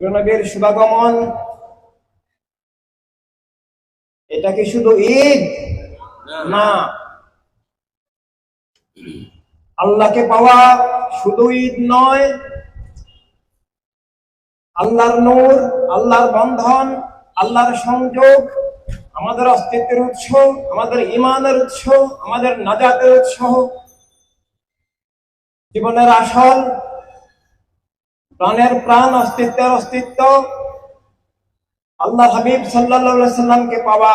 নবীর শুভাগমন। এটা কি শুধু ঈদ? না। আল্লাহকে পাওয়া শুধু ঈদ নয়। আল্লাহর নূর, আল্লাহর বন্ধন, আল্লাহর সংযোগ, আমাদের অস্তিত্বের উৎস, আমাদের ইমানের উৎস, আমাদের নাজাতের উৎস, জীবনের আসল প্রাণের প্রাণ অস্তিত্বের অস্তিত্ব। আল্লাহ হাবিব সাল্লাহ সাল্লামকে পাওয়া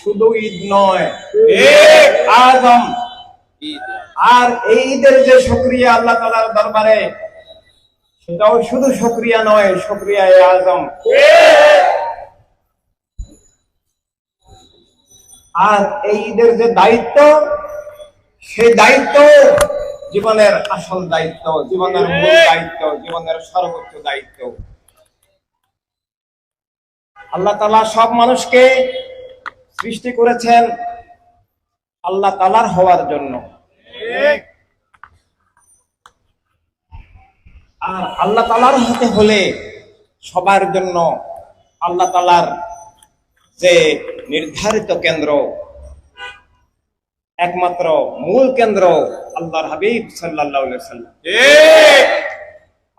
শুধু ঈদ নয় আজম। আর এই ঈদের যে সক্রিয়া আল্লাহ তালার দরবারে সেটাও শুধু সক্রিয়া নয় সক্রিয়া আজম। আর এই ঈদের যে দায়িত্ব সেই দায়িত্ব জীবনের আসল দায়িত্ব জীবনের মূল দায়িত্ব জীবনের সর্বোচ্চ দায়িত্ব। আল্লাহ তালা সব মানুষকে সৃষ্টি করেছেন আল্লাহ তালার হওয়ার জন্য। আর আল্লাহ তালার হতে হলে সবার জন্য আল্লাহ তালার যে নির্ধারিত কেন্দ্র একমাত্র মূল কেন্দ্র আল্লাহর হাবিব সাল্লাহ সাল্লাম।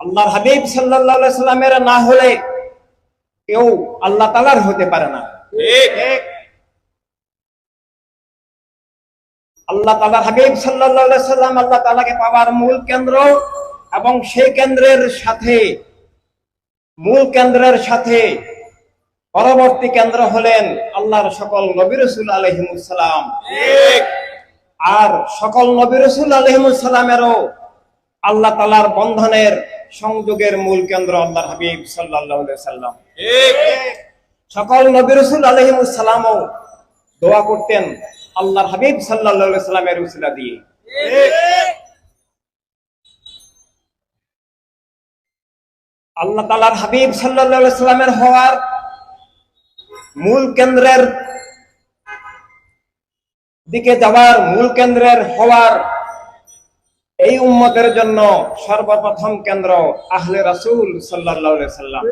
আল্লাহর হাবিব সাল্লাহ সাল্লামের না হলে কেউ আল্লাহ তালার হতে পারে না। আল্লাহ তালা হাবিব সাল্লাহ সাল্লাম আল্লাহ তালাকে পাওয়ার মূল কেন্দ্র এবং সেই কেন্দ্রের সাথে মূল কেন্দ্রের সাথে পরবর্তী কেন্দ্র হলেন আল্লাহর সকল নবী রসুল আলহিমুসালাম আর সকল নবী রসুল আলহিমুসালামেরও আল্লাহ তালার বন্ধনের সংযোগের মূল কেন্দ্র আল্লাহ হাবিব সাল্লাম সকল নবী রসুল আলহিমুসালামও দোয়া করতেন আল্লাহর হাবিব সাল্লাহ সাল্লামের উসিলা দিয়ে। আল্লাহ তালার হাবিব সাল্লাহ সাল্লামের হওয়ার মূল কেন্দ্রের দিকে যাওয়ার মূল কেন্দ্রের হওয়ার এই উম্মতের জন্য সর্বপ্রথম কেন্দ্র আহলে রাসুল সাল্লাহ সাল্লাম